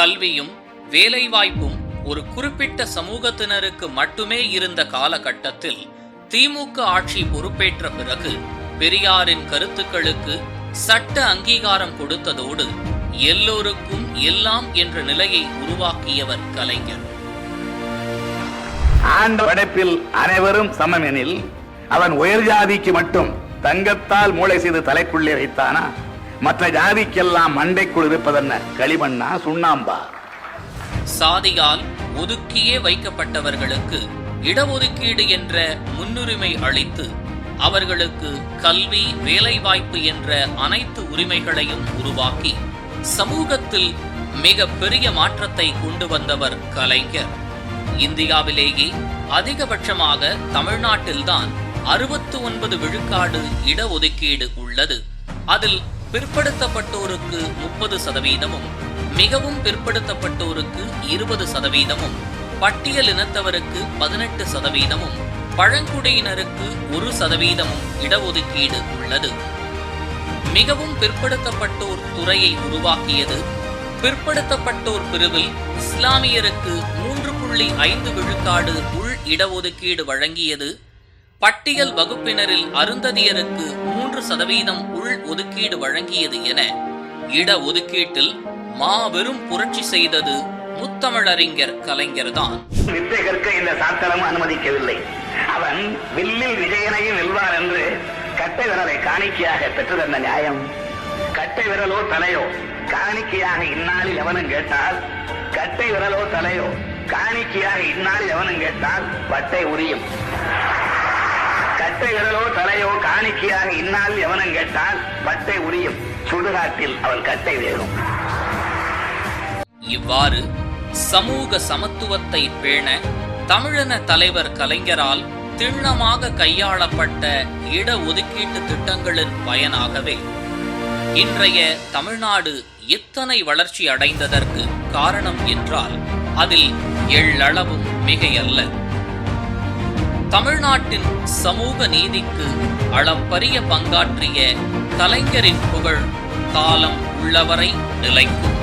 கல்வியும் வேலைவாய்ப்பும் ஒரு குறிப்பிட்ட சமூகத்தினருக்கு மட்டுமே இருந்த காலகட்டத்தில் திமுக ஆட்சி பொறுப்பேற்ற பிறகு பெரியாரின் கருத்துக்களுக்கு சட்ட அங்கீகாரம் கொடுத்ததோடு எல்லோருக்கும் எல்லாம் என்ற நிலையை உருவாக்கியவர் கலைஞர். ஆண்ட படைப்பில் அனைவரும் சமமெனில் அவன் உயர் ஜாதிக்கு மட்டும் தங்கத்தால் மூளை செய்து தலைக்குள்ளே வைத்தானா? மற்ற ஜாதிக்கெல்லாம் மண்டைக்குள் இருப்பதென்ன? களிமண்ணா சுண்ணாம்பா? சாதியால் ஒதுக்கியே வைக்கப்பட்டவர்களுக்கு இடஒதுக்கீடு என்ற முன்னுரிமை அளித்து அவர்களுக்கு கல்வி வேலைவாய்ப்பு என்ற அனைத்து உரிமைகளையும் உருவாக்கி சமூகத்தில் மிக பெரிய மாற்றத்தை கொண்டு வந்தவர் கலைஞர். இந்தியாவிலேயே அதிகபட்சமாக தமிழ்நாட்டில்தான் அறுபத்து ஒன்பது விழுக்காடு இடஒதுக்கீடு உள்ளது. அதில் பிற்படுத்தப்பட்டோருக்கு முப்பது சதவீதமும் மிகவும் பிற்படுத்தப்பட்டோருக்கு இருபது சதவீதமும் பட்டியல் இனத்தவருக்கு பதினெட்டு சதவீதமும் பழங்குடியினருக்கு ஒரு சதவீதமும் இடஒதுக்கீடு உள்ளது. மிகவும் பிற்படுத்தப்பட்டோர் துறையை உருவாக்கியது பிற்படுத்தப்பட்டோர் பிரிவில் இஸ்லாமியருக்கு மூன்று புள்ளி ஐந்து விழுக்காடு உள் இடஒதுக்கீடு வழங்கியது பட்டியல் வகுப்பினரில் அருந்ததியருக்கு மூன்று சதவீதம் உள் ஒதுக்கீடு வழங்கியது என இட ஒதுக்கீட்டில் மாபெரும் புரட்சி செய்தது முத்தமிழறிஞர் கலைஞர்தான் வித்தை கற்க இந்த சாத்தனமும் அனுமதிக்கவில்லை. அவன் வில்லில் விஜயனையும் வெல்வார் என்று கட்டை விரலை காணிக்கையாக பெற்றதென்ன நியாயம். கட்டை விரலோ தலையோ? காணிக்கையாக இந்நாளில் எவனும் கேட்டால் கட்டை விரலோ தலையோ? காணிக்கையாக இந்நாளில் எவனும் கேட்டால் பட்டை உரியும். பட்டை விரலோ தலையோ காணிக்கையாக இன்னால் எவனும் கேட்டால் பட்டை உரியும். சுடுகாட்டில் அவன் கட்டை வேறும் இவ்வாறு சமூக சமத்துவத்தை பேண தமிழன தலைவர் கலைஞரால் திண்ணமாக கையாளப்பட்ட இட ஒதுக்கீட்டு திட்டங்களின் பயனாகவே இன்றைய தமிழ்நாடு இத்தனை வளர்ச்சி அடைந்ததற்கு காரணம் என்றால் அதில் எள்ளளவும் மிகையல்ல. தமிழ்நாட்டின் சமூக நீதிக்கு அளப்பரிய பங்காற்றிய கலைஞரின் புகழ் காலம் உள்ளவரை நிலைக்கும்.